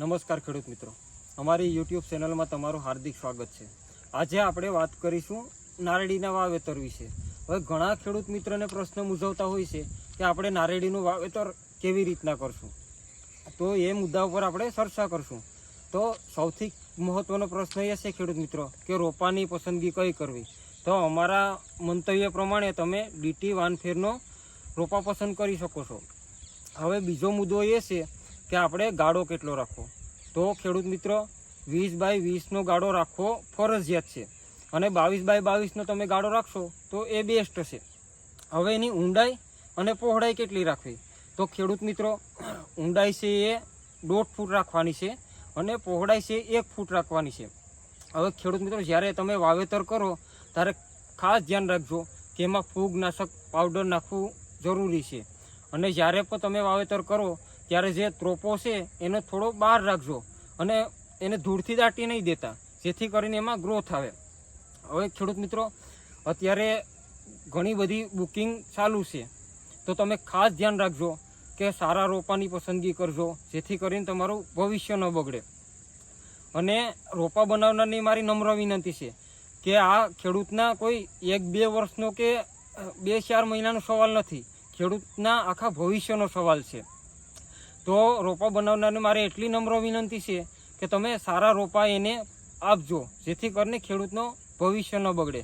નમસ્કાર ખેડૂત મિત્રો. અમારી યુટ્યુબ ચેનલમાં તમારું હાર્દિક સ્વાગત છે. આજે આપણે વાત કરીશું નારેડીના વાવેતર વિશે. હવે ઘણા ખેડૂત મિત્રોને પ્રશ્ન મૂંઝવતા હોય છે કે આપણે નારેડીનું વાવેતર કેવી રીતના કરશું? તો એ મુદ્દા ઉપર આપણે ચર્ચા કરશું. તો સૌથી મહત્ત્વનો પ્રશ્ન એ છે ખેડૂત મિત્રો, કે રોપાની પસંદગી કઈ કરવી? તો અમારા મંતવ્ય પ્રમાણે તમે ડીટી વાનફેરનો રોપા પસંદ કરી શકો છો. હવે બીજો મુદ્દો એ છે કે આપણે ગાળો કેટલો રાખવો? તો ખેડૂત મિત્રો, વીસ બાય વીસનો ગાળો રાખવો ફરજિયાત છે. અને બાવીસ બાય બાવીસનો તમે ગાળો રાખશો, તો એ બેસ્ટ છે. હવે એની ઊંડાઈ અને પહોળાઈ કેટલી રાખવી? તો ખેડૂત મિત્રો, ઊંડાઈ છે એ દોઢ ફૂટ રાખવાની છે અને પહોળાઈ છે એક ફૂટ રાખવાની છે. હવે ખેડૂત મિત્રો, જ્યારે તમે વાવેતર કરો, ત્યારે ખાસ ધ્યાન રાખજો કે એમાં ફૂગનાશક પાવડર નાખવું જરૂરી છે. અને જ્યારે પણ તમે વાવેતર કરો ત્યારે જે ત્રોપો છે, એને થોડો બહાર રાખજો અને એને ધૂળથી દાટી નહીં દેતા, જેથી કરીને એમાં ગ્રોથ આવે. હવે ખેડૂત મિત્રો, અત્યારે ઘણી બધી બુકિંગ ચાલુ છે. તો તમે ખાસ ધ્યાન રાખજો કે સારા રોપાની પસંદગી કરજો, જેથી કરીને તમારું ભવિષ્ય ન બગડે. અને રોપા બનાવનારની મારી નમ્ર વિનંતી છે કે આ ખેડૂતના કોઈ એક, બે વર્ષનો કે બે, ચાર મહિનાનો સવાલ નથી. ખેડૂતના આખા ભવિષ્યનો સવાલ છે. તો રોપા બનાવનારને મારે એટલી નમ્ર વિનંતી છે કે તમે સારા રોપા એને આપજો જેથી કરીને ખેડૂતનો ભવિષ્ય ન બગડે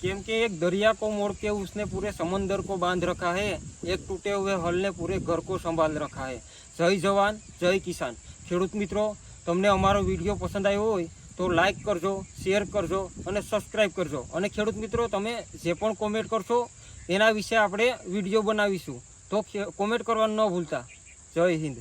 કેમ કે એક दरिया को मोड़ के उसने पूरे समंदर को बांध रखा है एक टूटे हुए हल ने पूरे घर को संभाल रखा है જય જવાન જય કિસાન ખેડૂત મિત્રો તમને અમારો વિડીયો પસંદ આવ્યો હોય તો લાઈક કરજો શેર કરજો અને સબસ્ક્રાઈબ કરજો અને ખેડૂત મિત્રો તમે જે પણ કોમેન્ટ કરશો એના વિશે આપણે વિડીયો બનાવીશું તો કોમેન્ટ કરવાનું ન ભૂલતા જય હિન્દ.